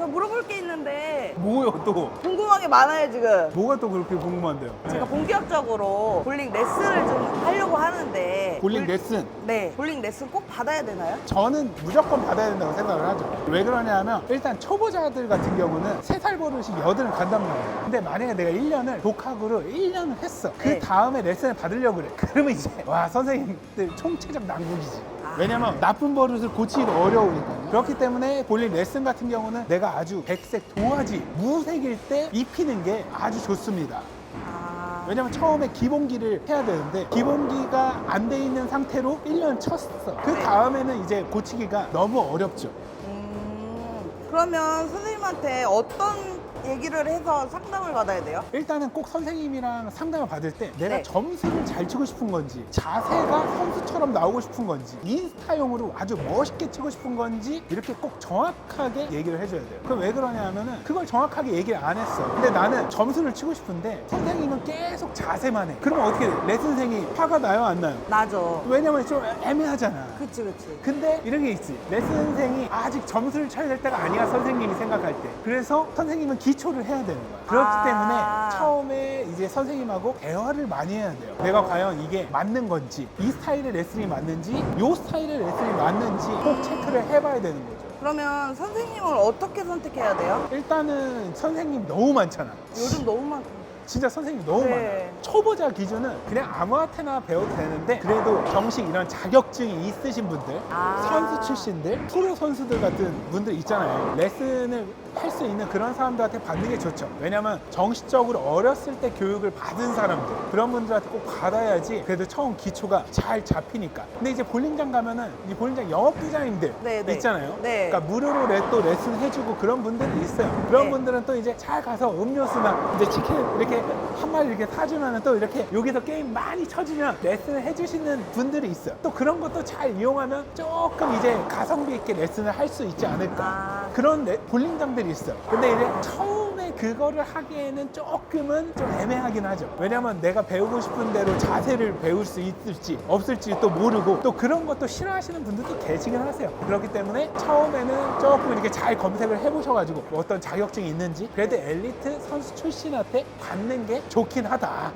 저 물어볼 게 있는데 뭐요 또? 궁금한 게 많아요 지금. 뭐가 또 그렇게 궁금한데요? 제가 본격적으로 볼링 레슨을 좀 하려고 하는데 볼링 볼- 레슨 네 볼링 레슨 꼭 받아야 되나요? 저는 무조건 받아야 된다고 생각을 하죠. 왜 그러냐면 일단 초보자들 같은 경우는 세 살 버릇이 여든을 간단 말이에요. 근데 만약에 내가 1년을 독학으로 1년을 했어. 그 네. 다음에 레슨을 받으려고 그래. 그러면 이제 와 선생님들 총체적 난국이지. 아. 왜냐면 나쁜 버릇을 고치기가 어려우니까요. 그렇기 때문에 볼링 레슨 같은 경우는 내가 아주 백색 도화지 무색일 때 입히는 게 아주 좋습니다. 아, 왜냐면 처음에 기본기를 해야 되는데 기본기가 안 돼 있는 상태로 1년 쳤어. 그 네. 다음에는 이제 고치기가 너무 어렵죠. 음, 그러면 선생님한테 어떤 얘기를 해서 상담을 받아야 돼요? 일단은 꼭 선생님이랑 상담을 받을 때 내가 네. 점수를 잘 치고 싶은 건지 자세가 선수처럼 나오고 싶은 건지 인스타용으로 아주 멋있게 치고 싶은 건지 이렇게 꼭 정확하게 얘기를 해줘야 돼요. 그럼 왜 그러냐 하면은 그걸 정확하게 얘기를 안 했어. 근데 나는 점수를 치고 싶은데 선생님은 계속 자세만 해. 그러면 어떻게 돼? 레슨생이 화가 나요 안 나요? 나죠. 왜냐면 좀 애매하잖아. 그치 그치. 근데 이런 게 있지. 레슨생이 아직 점수를 쳐야 될 때가 아니야, 선생님이 생각할 때. 그래서 선생님은 기초를 해야 되는 거야. 그렇기 아. 때문에 처음에 이제 선생님하고 대화를 많이 해야 돼요. 내가 과연 이게 맞는 건지, 이 스타일의 레슨이 맞는지, 이 스타일의 레슨이 맞는지 꼭 체크를 해봐야 되는 거죠. 그러면 선생님을 어떻게 선택해야 돼요? 일단은 선생님 너무 많잖아. 요즘 너무 많고. 진짜 선생님 너무 네. 많아요. 초보자 기준은 그냥 아무한테나 배워도 되는데 그래도 정식 이런 자격증이 있으신 분들, 아. 선수 출신들, 프로 선수들 같은 분들 있잖아요. 레슨을 할 수 있는 그런 사람들한테 받는 게 좋죠. 왜냐면 정식적으로 어렸을 때 교육을 받은 사람들 그런 분들한테 꼭 받아야지 그래도 처음 기초가 잘 잡히니까. 근데 이제 볼링장 가면은 이 볼링장 영업 부장님들 네, 네. 있잖아요. 네. 그러니까 무료로 레, 또 레슨 해주고 그런 분들이 있어요. 그런 네. 분들은 또 이제 잘 가서 음료수나 이제 치킨 이렇게 한 마리 이렇게 사주면 또 이렇게 여기서 게임 많이 쳐주면 레슨을 해주시는 분들이 있어요. 또 그런 것도 잘 이용하면 조금 이제 가성비 있게 레슨을 할 수 있지 않을까. 아. 그런 레- 볼링장들이 있어요. 근데 이제 처음 에 그거를 하기에는 조금은 좀 애매하긴 하죠. 왜냐면 내가 배우고 싶은 대로 자세를 배울 수 있을지 없을지 또 모르고 또 그런 것도 싫어하시는 분들도 계시긴 하세요. 그렇기 때문에 처음에는 조금 이렇게 잘 검색을 해보셔가지고 뭐 어떤 자격증이 있는지 그래도 엘리트 선수 출신한테 받는 게 좋긴 하다.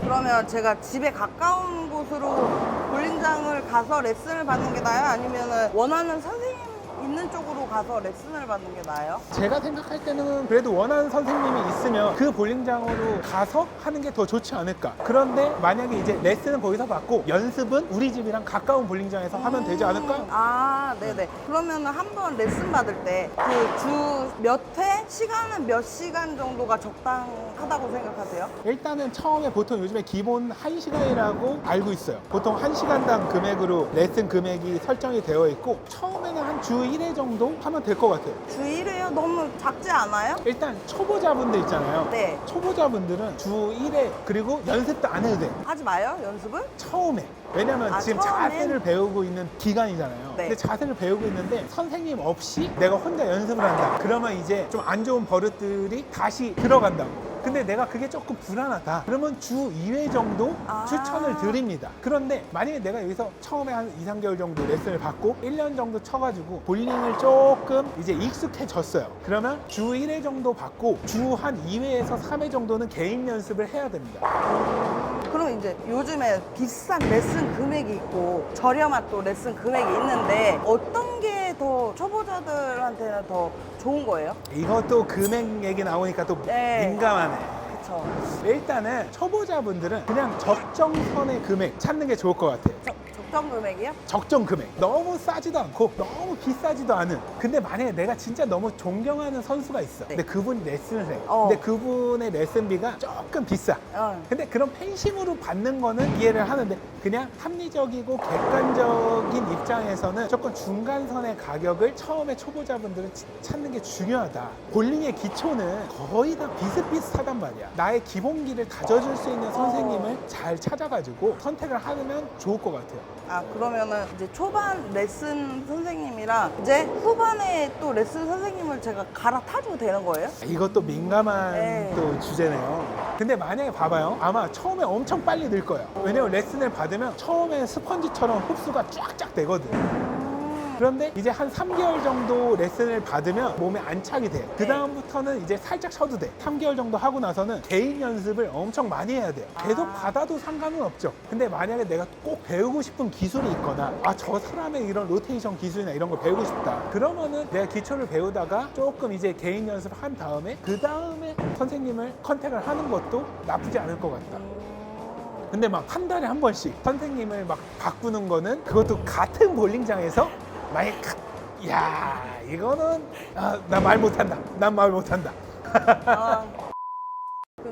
그러면 제가 집에 가까운 곳으로 볼링장을 가서 레슨을 받는 게 나아요? 아니면 원하는 선생님 있는 쪽으로 가서 레슨을 받는 게 나아요? 제가 생각할 때는 그래도 원하는 선생님이 있으면 그 볼링장으로 가서 하는 게 더 좋지 않을까. 그런데 만약에 이제 레슨은 거기서 받고 연습은 우리 집이랑 가까운 볼링장에서 하면 되지 않을까? 아, 네네. 그러면 한 번 레슨 받을 때 그 주 몇 회? 시간은 몇 시간 정도가 적당하다고 생각하세요? 일단은 처음에 보통 요즘에 기본 1시간이라고 알고 있어요. 보통 1시간당 금액으로 레슨 금액이 설정이 되어 있고 처음에는 한 주 1회 정도 하면 될 것 같아요. 주 1회요? 너무 작지 않아요? 일단 초보자분들 있잖아요. 네. 초보자분들은 주 1회 그리고 연습도 안 해도 돼. 하지 마요, 연습은? 처음에 왜냐면 아, 지금 처음엔? 자세를 배우고 있는 기간이잖아요 네. 근데 자세를 배우고 있는데 선생님 없이 내가 혼자 연습을 한다 그러면 이제 좀 안 좋은 버릇들이 다시 들어간다고 근데 내가 그게 조금 불안하다. 그러면 주 2회 정도 아. 추천을 드립니다. 그런데 만약에 내가 여기서 처음에 한 2, 3개월 정도 레슨을 받고 1년 정도 쳐가지고 볼링을 조금 이제 익숙해졌어요. 그러면 주 1회 정도 받고 주 한 2회에서 3회 정도는 개인 연습을 해야 됩니다. 그럼 이제 요즘에 비싼 레슨 금액이 있고 저렴한 또 레슨 금액이 있는데 어떤 게 더 초보자들한테는 더 좋은 거예요? 이것도 금액 얘기 나오니까 또 네. 민감하네. 그쵸. 일단은 초보자분들은 그냥 적정선의 금액 찾는 게 좋을 것 같아요. 적, 적정 금액이요? 적정 금액. 너무 싸지도 않고 너무 비싸지도 않은. 근데 만약에 내가 진짜 너무 존경하는 선수가 있어. 네. 근데 그분이 레슨을 해. 어. 근데 그분의 레슨비가 조금 비싸. 어. 근데 그런 팬심으로 받는 거는 이해를 하는데 그냥 합리적이고 객관적 인 입장에서는 조금 중간선의 가격을 처음에 초보자분들은 치- 찾는 게 중요하다. 볼링의 기초는 거의 다 비슷비슷하단 말이야. 나의 기본기를 다져줄 수 있는 선생님을 잘 찾아가지고 선택을 하면 좋을 것 같아요. 아 그러면은 이제 초반 레슨 선생님이랑 이제 후반에 또 레슨 선생님을 제가 갈아타줘도 되는 거예요? 이것도 민감한 네. 또 주제네요. 근데 만약에 봐봐요. 아마 처음에 엄청 빨리 늘 거예요. 왜냐면 레슨을 받으면 처음에 스펀지처럼 흡수가 쫙쫙 되거든. 음, 그런데 이제 한 3개월 정도 레슨을 받으면 몸에 안착이 돼. 그 네. 다음부터는 이제 살짝 쉬어도 돼. 3개월 정도 하고 나서는 개인 연습을 엄청 많이 해야 돼요. 계속 아. 받아도 상관은 없죠. 근데 만약에 내가 꼭 배우고 싶은 기술이 있거나 아 저 사람의 이런 로테이션 기술이나 이런 걸 배우고 싶다. 그러면은 내가 기초를 배우다가 조금 이제 개인 연습한 다음에 그 다음에 선생님을 컨택을 하는 것도 나쁘지 않을 것 같다. 근데 막 한 달에 한 번씩 선생님을 막 바꾸는 거는 그것도 같은 볼링장에서 만약 야 이거는 아, 나 말 못한다. 난 말 못한다. 아, 그럼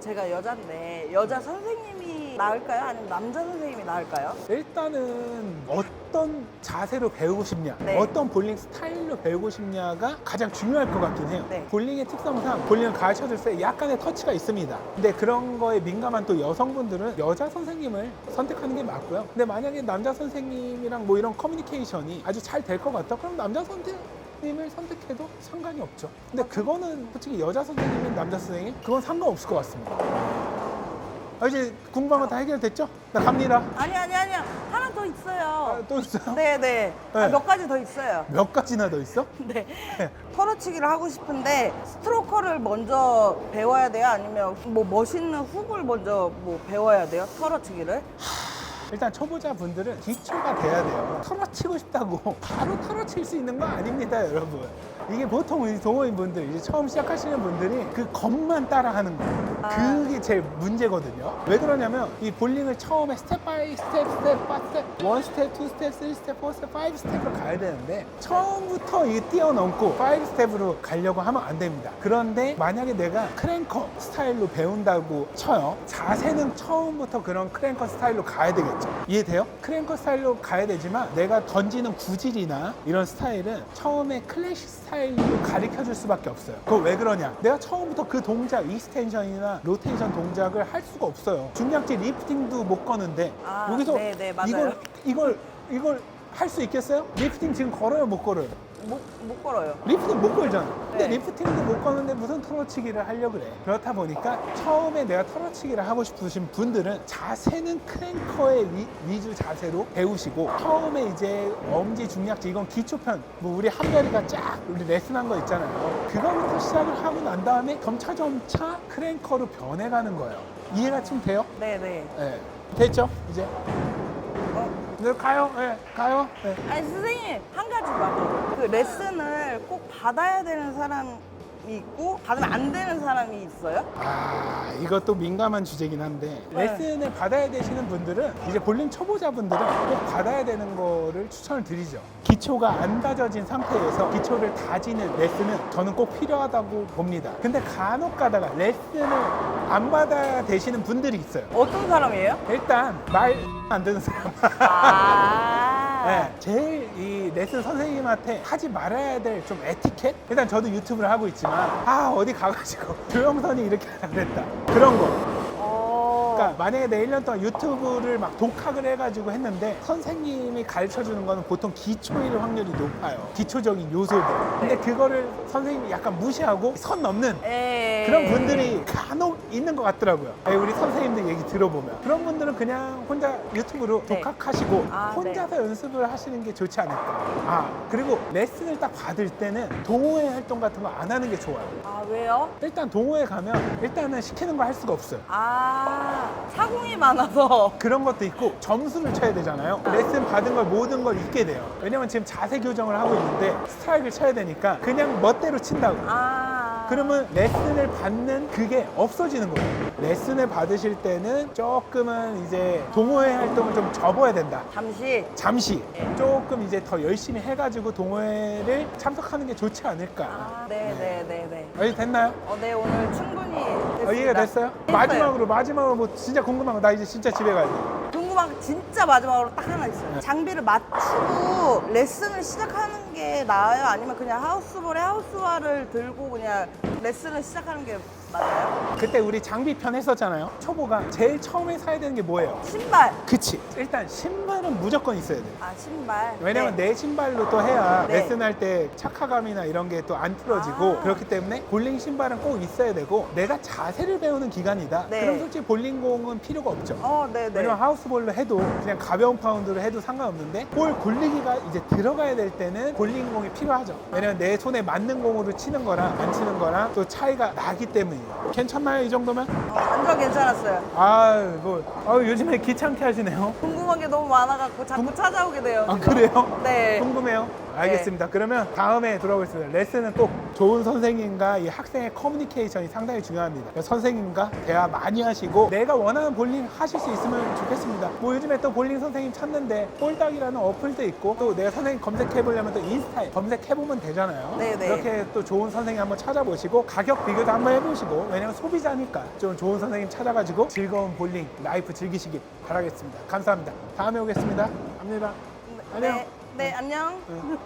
제가 여잔데 여자 선생님이 나을까요? 아니면 남자 선생님이 나을까요? 일단은 어떤 자세로 배우고 싶냐, 네. 어떤 볼링 스타일로 배우고 싶냐가 가장 중요할 것 같긴 해요. 네. 볼링의 특성상 볼링을 가르쳐줄 때 약간의 터치가 있습니다. 근데 그런 거에 민감한 또 여성분들은 여자 선생님을 선택하는 게 맞고요. 근데 만약에 남자 선생님이랑 뭐 이런 커뮤니케이션이 아주 잘 될 것 같다, 그럼 남자 선생님 을 선택해도 상관이 없죠. 근데 그거는 솔직히 여자 선생님인 남자 선생님 그건 상관없을 것 같습니다. 아, 이제 궁금한 거 다 해결됐죠? 나 갑니다. 아니 아니 아니요 하나 더 있어요. 아, 또 있어요? 네네 네. 아, 몇 가지 더 있어요. 몇 가지나 더 있어? 네 털어치기를 하고 싶은데 스트로커를 먼저 배워야 돼요? 아니면 뭐 멋있는 훅을 먼저 뭐 배워야 돼요? 털어치기를? 일단 초보자 분들은 기초가 돼야 돼요. 털어치고 싶다고 바로 털어칠 수 있는 거 아닙니다, 여러분. 이게 보통 우리 동호인 분들, 이제 처음 시작하시는 분들이 그 겉만 따라하는 거예요. 아. 그게 제일 문제거든요. 왜 그러냐면 이 볼링을 처음에 스텝 바이 스텝, 스텝 바이 스텝, 원 스텝, 투 스텝, 쓰리 스텝, 포 스텝, 파이브 스텝으로 가야 되는데 처음부터 이 뛰어넘고 파이브 스텝으로 가려고 하면 안 됩니다. 그런데 만약에 내가 크랭커 스타일로 배운다고 쳐요. 자세는 처음부터 그런 크랭커 스타일로 가야 되겠 죠. 이해돼요? 크랭커 스타일로 가야 되지만 내가 던지는 구질이나 이런 스타일은 처음에 클래식 스타일로 가르쳐 줄 수밖에 없어요. 그거 왜 그러냐? 내가 처음부터 그 동작, 익스텐션이나 로테이션 동작을 할 수가 없어요. 중량级리프팅도 못 거는데 아, 여기서 네, 네, 맞아요. 이걸 이걸 이걸 할 수 있겠어요? 리프팅 지금 걸어요, 못 걸어요? 못, 못 걸어요. 리프팅 못 걸잖아. 근데 네. 리프팅도 못 거는데 무슨 털어치기를 하려고 그래. 그렇다 보니까 처음에 내가 털어치기를 하고 싶으신 분들은 자세는 크랭커의 위, 위주 자세로 배우시고 처음에 이제 엄지 중략지 이건 기초편 뭐 우리 한별이가 쫙 우리 레슨한 거 있잖아요. 그거부터 시작을 하고 난 다음에 점차 점차 크랭커로 변해가는 거예요. 이해가 좀 돼요? 네네. 네. 됐죠? 이제 어, 네, 가요. 네, 가요. 네. 아니 선생님 한 가지만 그 레슨을 꼭 받아야 되는 사람이 있고 받으면 안 되는 사람이 있어요? 아 이것도 민감한 주제긴 한데 네. 레슨을 받아야 되시는 분들은 이제 볼링 초보자분들은 꼭 받아야 되는 거를 추천을 드리죠 기초가 안 다져진 상태에서 기초를 다지는 레슨은 저는 꼭 필요하다고 봅니다 근데 간혹 가다가 레슨을 안 받아야 되시는 분들이 있어요 어떤 사람이에요? 일단 말 안 듣는 사람 아. 네, 제일 이 레슨 선생님한테 하지 말아야 될 좀 에티켓? 일단 저도 유튜브를 하고 있지만 아 어디 가가지고 조영선이 이렇게 안 됐다 그런 거 어. 그러니까 만약에 내 1년 동안 유튜브를 막 독학을 해가지고 했는데 선생님이 가르쳐 주는 거는 보통 기초일 확률이 높아요. 기초적인 요소들. 근데 그거를 선생님이 약간 무시하고 선 넘는 에이. 그런 분들이 간혹 있는 것 같더라고요. 아니, 우리 선생님들 얘기 들어보면. 그런 분들은 그냥 혼자 유튜브로 네. 독학하시고 아, 혼자서 연습을 하시는 게 좋지 않을까. 아, 그리고 레슨을 딱 받을 때는 동호회 활동 같은 거 안 하는 게 좋아요. 아 왜요? 일단 동호회 가면 일단은 시키는 거 할 수가 없어요. 아 사공이 많아서 그런 것도 있고 점수를 쳐야 되잖아요. 레슨 받은 걸 모든 걸 잊게 돼요. 왜냐면 지금 자세 교정을 하고 있는데 스트라이크를 쳐야 되니까 그냥 멋대로 친다고. 아 그러면 레슨을 받는 그게 없어지는 거예요. 레슨을 받으실 때는 조금은 이제 동호회 활동을 좀 접어야 된다. 잠시 잠시 네. 조금 이제 더 열심히 해가지고 동호회를 참석하는 게 좋지 않을까. 아 네 네 네 네 여기 됐나요? 어, 네 오늘 충분히 됐습니다. 어, 이해가 됐어요? 마지막으로 마지막으로 뭐 진짜 궁금한 거 나 이제 진짜 집에 가야 돼. 거 진짜 마지막으로 딱 하나 있어요 네. 장비를 맞추고 레슨을 시작하는 게게 나아요? 아니면 그냥 하우스볼에 하우스화를 들고 그냥 레슨을 시작하는 게 맞아요? 그때 우리 장비편 했었잖아요. 초보가 제일 처음에 사야 되는 게 뭐예요? 신발. 그치. 일단 신발은 무조건 있어야 돼. 아 신발. 왜냐면 네. 내 신발로 또 해야 네. 레슨 할 때 착화감이나 이런 게 또 안 틀어지고 아. 그렇기 때문에 볼링 신발은 꼭 있어야 되고 내가 자세를 배우는 기간이다. 네. 그럼 솔직히 볼링공은 필요가 없죠. 어, 네, 네. 왜냐면 하우스볼로 해도 그냥 가벼운 파운드로 해도 상관없는데 볼 굴리기가 이제 들어가야 될 때는 볼링공이 필요하죠. 왜냐면 내 손에 맞는 공으로 치는 거랑 안 치는 거랑 또 차이가 나기 때문이에요. 괜찮나요 이 정도면? 어, 완전 괜찮았어요. 아, 뭐 아, 요즘에 귀찮게 하시네요. 궁금한 게 너무 많아갖고 자꾸 찾아오게 돼요. 아 지금. 그래요? 네. 궁금해요. 알겠습니다. 그러면 다음에 돌아오겠습니다. 레슨은 꼭 좋은 선생님과 이 학생의 커뮤니케이션이 상당히 중요합니다. 그래서 선생님과 대화 많이 하시고 내가 원하는 볼링 하실 수 있으면 좋겠습니다. 뭐 요즘에 또 볼링 선생님 찾는데 볼닥이라는 어플도 있고 또 내가 선생님 검색해 보려면 또 인스타에 검색해 보면 되잖아요. 네 네. 이렇게 또 좋은 선생님 한번 찾아보시고 가격 비교도 한번 해보시고 왜냐면 소비자니까 좀 좋은 선생님 찾아가지고 즐거운 볼링 라이프 즐기시길 바라겠습니다. 감사합니다. 다음에 오겠습니다. 갑니다. 안녕. 네, 네, 안녕. 응.